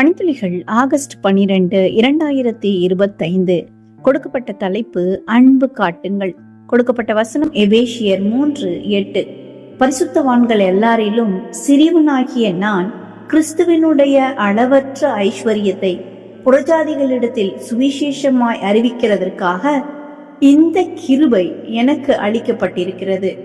பணித்துளிகள் August பனிரெண்டு இரண்டாயிரத்தி இருபத்தைந்து. கொடுக்கப்பட்ட தலைப்பு அன்பு காட்டுங்கள். கொடுக்கப்பட்ட வசனம் எபேஷியர் மூன்று எட்டு. பரிசுத்தவான்கள் எல்லாரிலும் சிறியவனாகிய நான் கிறிஸ்துவினுடைய அளவற்ற ஐஸ்வர்யத்தை புறஜாதிகளிடத்தில் சுவிசேஷமாய் அறிவிக்கிறதற்காக இந்த கிருபை எனக்கு அளிக்கப்பட்டிருக்கிறது.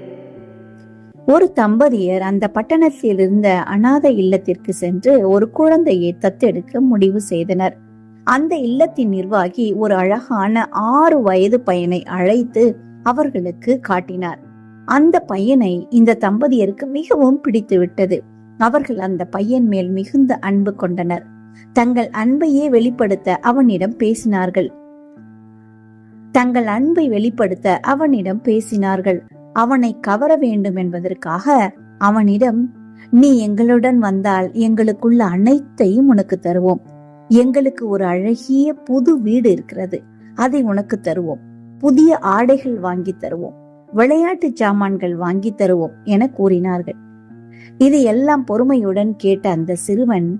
ஒரு தம்பதியர் அந்த பட்டணத்தில் இருந்த அனாதை இல்லத்திற்கு சென்று ஒரு குழந்தையை தத்தெடுக்க முடிவு செய்தனர். அந்த இல்லத்தின் நிர்வாகி ஒரு அழகான ஆறு வயது பையனை அழைத்து அவர்களுக்கு காட்டினார். அந்த பையனை இந்த தம்பதியருக்கு மிகவும் பிடித்து விட்டது. அவர்கள் அந்த பையன் மேல் மிகுந்த அன்பு கொண்டனர். தங்கள் அன்பையே வெளிப்படுத்த அவனிடம் பேசினார்கள். தங்கள் அன்பை வெளிப்படுத்த அவனிடம் பேசினார்கள். அவனை கவர வேண்டும் என்பதற்காக அவனிடம் நீ எங்களுடன் வந்தால் எங்களுக்குள்ள அனைத்தையும் உனக்கு தருவோம். எங்களுக்கு ஒரு அழகிய புது வீடு இருக்கிறது. அதை உனக்கு தருவோம். புதிய ஆடைகள் வாங்கி தருவோம். விளையாட்டு சாமான்கள் வாங்கி தருவோம் என கூறினார்கள். இது எல்லாம் பொறுமையுடன் கேட்ட அந்த சிறுவன்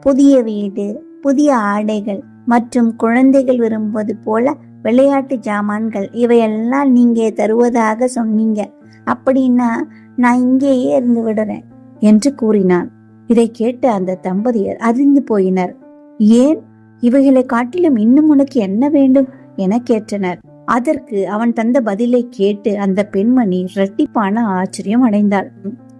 புதிய வீடு புதிய ஆடைகள் மற்றும் குழந்தைகள் விரும்புவது போல விளையாட்டு ஜாமான்கள் இவையெல்லாம் நீங்க தருவதாக சொன்னீங்க. அப்படின்னா நான் இங்கேயே இருந்து விடுறேன் என்று கூறினான். இதை கேட்டு அந்த தம்பதியர் அறிந்து போயினர். ஏன்? இவைகளை காட்டிலும் இன்னும் உனக்கு என்ன வேண்டும்? என கேட்டனர். அதற்கு அவன் தந்த பதிலை கேட்டு அந்த பெண்மணி இரட்டிப்பான ஆச்சரியம் அடைந்தாள்.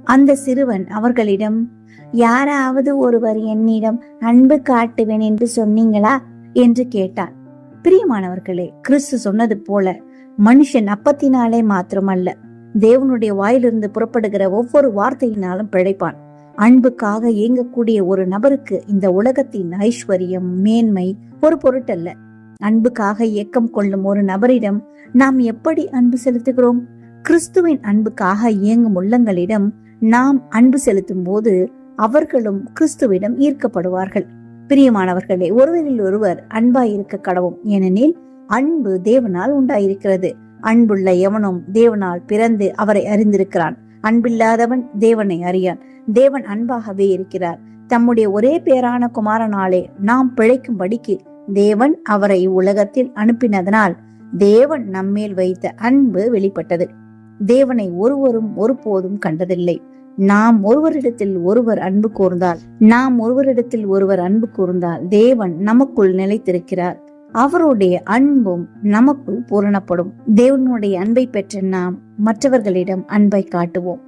அந்த சிறுவன் அவர்களிடம் யாராவது ஒருவர் என்னிடம் அன்பு காட்டுவேன் என்று சொன்னீங்களா? என்று கேட்டான். பிரியமானவர்களே கிறிஸ்து சொன்னது போல மனுஷன் அப்பத்தினாலே மாத்திரமல்ல. தேவனுடைய வாயிலிருந்து புறப்படுகிற ஒவ்வொரு வார்த்தையினாலும் பிழைப்பான். அன்புக்காக இயங்கக்கூடிய ஒரு நபருக்கு இந்த உலகத்தின் ஐஸ்வர்யம் மேன்மை ஒரு பொருட்டல்ல அன்புக்காக இயக்கம் கொள்ளும் ஒரு நபரிடம் நாம் எப்படி அன்பு செலுத்துகிறோம்? கிறிஸ்துவின் அன்புக்காக இயங்கும் உள்ளங்களிடம் நாம் அன்பு செலுத்தும் போது அவர்களும் கிறிஸ்துவிடம் ஈர்க்கப்படுவார்கள். பிரியமானவர்களே ஒருவரில் ஒருவர் அன்பாய் இருக்க கடவும். ஏனெனில் அன்பு தேவனால் உண்டாயிருக்கிறது. அன்புள்ள எவனும் தேவனால் பிறந்து அவரை அறிந்திருக்கிறான். அன்பில்லாதவன் தேவனை அறியான். தேவன் அன்பாகவே இருக்கிறார். தம்முடைய ஒரே பேரான குமாரனாலே நாம் பிழைக்கும்படிக்கு தேவன் அவரை உலகத்தில் அனுப்பினதனால் தேவன் நம்மேல் வைத்த அன்பு வெளிப்பட்டது. தேவனை ஒருவரும் ஒருபோதும் கண்டதில்லை. நாம் ஒருவரிடத்தில் ஒருவர் அன்பு கூர்ந்தால் நாம் ஒருவரிடத்தில் ஒருவர் அன்பு கூர்ந்தால் தேவன் நமக்குள் நிலைத்திருக்கிறார். அவருடைய அன்பும் நமக்குள் பூரணப்படும். தேவனுடைய அன்பை பெற்ற நாம் மற்றவர்களிடம் அன்பை காட்டுவோம்.